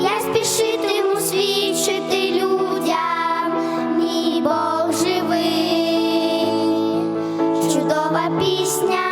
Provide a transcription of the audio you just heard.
я спішитиму свідчити людям, мій Бог живий, чудова пісня.